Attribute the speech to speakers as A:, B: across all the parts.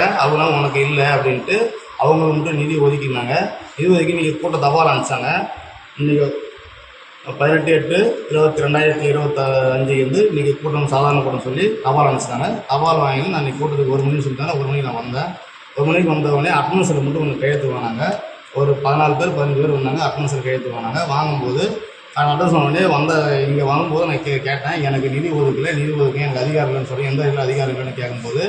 A: அவங்களாம் உனக்கு இல்லை அப்படின்ட்டு அவங்க மட்டும் நிதி ஒதுக்கினாங்க. நிதி ஒதுக்கி நீங்கள் கூட்ட தபால் அனுப்பிச்சாங்க. இன்றைக்கி பதினெட்டு எட்டு இருபத்தி ரெண்டாயிரத்தி இருபத்தஞ்சு வந்து இன்றைக்கி கூட்டம் சாதாரண கூட்டம் சொல்லி தபால் அனுப்பிச்சிட்டாங்க தபால் வாங்கி நான் இன்றைக்கி கூட்டத்துக்கு ஒரு மணிக்கு சொல்லிட்டாங்க. ஒரு மணிக்கு நான் வந்தேன். ஒரு மணிக்கு வந்த உடனே மட்டும் கொஞ்சம் கையெழுத்து வாங்கினாங்க. ஒரு பதினாலு பேர் பதினஞ்சு பேர் வந்தாங்க. அட்னன்ஸில் கையெழுத்து வாங்கினாங்க. வாங்கும்போது நான் அட்ரஸ் உடனே வந்த இங்கே வரும்போது நான் கே கேட்டேன். எனக்கு நிதி ஒதுக்கலை. நிதி ஒதுக்க எனக்கு அதிகாரம் இல்லைன்னு சொல்லி எந்த இதில் அதிகாரம் இல்லைன்னு கேட்கும்போது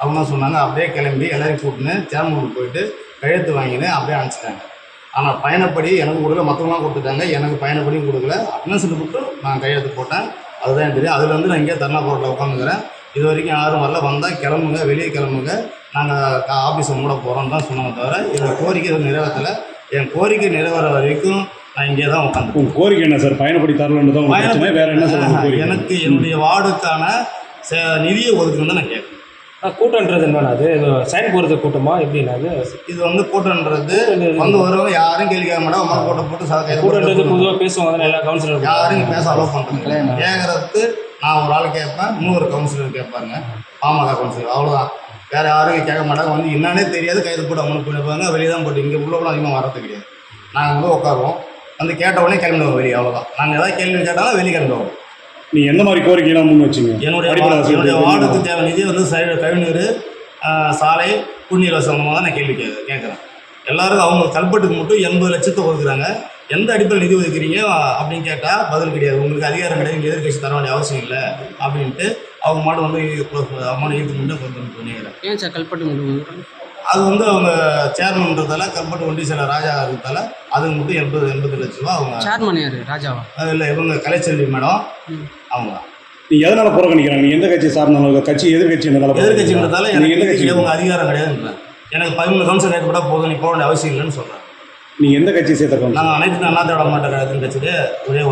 A: அவங்க சொன்னாங்க அப்படியே கிளம்பி எல்லாரையும் கூட்டின்னு சேர்மனுக்கு போயிட்டு கையெழுத்து வாங்கின்னு அப்படியே அனுப்பிச்சிட்டாங்க. ஆனால் பயணப்படி எனக்கு கொடுக்கல மற்றவங்களாம் கொடுத்துட்டாங்க. எனக்கு பயணப்படியும் கொடுக்கல. அட்னன்ஸில் மட்டும் நான் கையெழுத்து போட்டேன். அதுதான் எனக்கு தெரியும். அதுலேருந்து நான் இங்கே தர்ணா போர்ட்டில் உட்காந்துக்கிறேன். இது வரைக்கும் யாரும் வரல. வந்தால் கிளம்புங்க வெளியே கிளம்புங்க. நாங்கள் ஆஃபீஸை மூட போகிறோம் தான் சொன்னாங்க தவிர என் கோரிக்கை நிறைவேற்றலை. என் கோரிக்கை நிறைவேற வரைக்கும் நான் இங்கே தான் உட்காந்து
B: கோரிக்கை என்ன சார்? பயணப்படி தரலன்னு தான் வேற என்ன சார்
A: எனக்கு என்னுடைய வார்டுக்கான ச- நிதியை ஒதுக்கணும் தான் நான் கேட்குறேன்.
C: கூட்டம்ன்றது என்னன்னா அது? சைன் போடுறது கூட்டமா? எப்படின்னா அது?
A: இது வந்து கூட்டம்ன்றது வந்து வருவாங்க யாரும் கேள்வி கேட்க மாட்டாங்க. அம்மா கூட்டம் போட்டு சா- கையில
C: கூட்டம்ன்றது பொதுவாக பேசுவாங்க. எல்லா கவுன்சிலரும்
A: யாரும் பேச அலோவ் பண்ணுறது கேட்கறதுக்கு நான் ஒரு ஆள் கேட்பேன் இன்னொரு கவுன்சிலர் கேட்பாருங்க. பாமக கவுன்சிலர் அவ்வளோதான் வேற யாரும் கேட்க மாட்டாங்க. வந்து என்னன்னே தெரியாது. கைது போட்டு அமௌண்ட் பண்ணிப்பாங்க வெளியே தான் போட்டு. இங்கே உள்ள கூட அதிகமாக வரது கிடையாது. நாங்கள் வந்து உட்காருவோம். வந்து கேட்ட உடனே கிளம்பிடுவோம் வெளியே. அவ்வளோதான் நாங்கள் ஏதாவது கேள்வி கேட்டாலும் வெளியே கிளம்பிடுவோம்.
B: நீங்க எந்த மாதிரி கோரிக்கைலாம் முன் வச்சீங்க?
A: என்னுடைய
B: வசதி
A: என்னுடைய
B: தேவை.
A: வார்டுக்கு தேவை நிதி வந்து கழிவுநீர் சாலை குடிநீர் சம்பந்தமாக தான் நான் கேள்வி கேட்குறேன். எல்லாருக்கும் அவங்க கல்பட்டுக்கு மட்டும் எண்பது லட்சத்தை ஒதுக்குறாங்க எந்த அடிப்படையில் நிதி ஒதுக்குறீங்க அப்படின்னு கேட்டால் பதில் கிடையாது. உங்களுக்கு அதிகாரம் கிடையாது எதிர்கட்சி தர வேண்டிய அவசியம் இல்லை அப்படின்ட்டு அவங்க மட்டும் வந்து அமௌண்ட் ஈர்த்து மட்டும் கொஞ்சம் பண்ணிக்கிறேன்
D: ஏன் சார் கல்பட்டு மட்டும்
A: அது வந்து அவங்க சேர்மன்றதால கல்பட்டு ஒன்றிய செயலர் ராஜா இருக்கிறதால அதுக்கு மட்டும் எண்பது எண்பது லட்ச ரூபா அவங்க
D: சேர்மன் யாரு? ராஜாவா?
A: இல்லை இவங்க கலைச்செல்வி மேடம். அவங்க
B: நீங்க எதனால புறக்கணிக்கிறாங்க நீங்க எந்த கட்சியை சார்ந்தவங்க கட்சி எதிர்கட்சின்றதால
A: எதிர்கட்சின்றதால எனக்கு
B: எந்த கட்சி
A: இவங்க அதிகாரம் கிடையாதுன்றேன் எனக்கு பதிமூணு கவுன்சில் ஏற்பட்டா போதும் நீ போக வேண்டிய அவசியம் இல்லைன்னு சொல்கிறேன்
B: நீங்க எந்த கட்சியை சேர்த்த
A: நாங்கள் அனைத்து அண்ணா திராவிட மாவட்ட கழகத்தின் கட்சியிலே ஒரே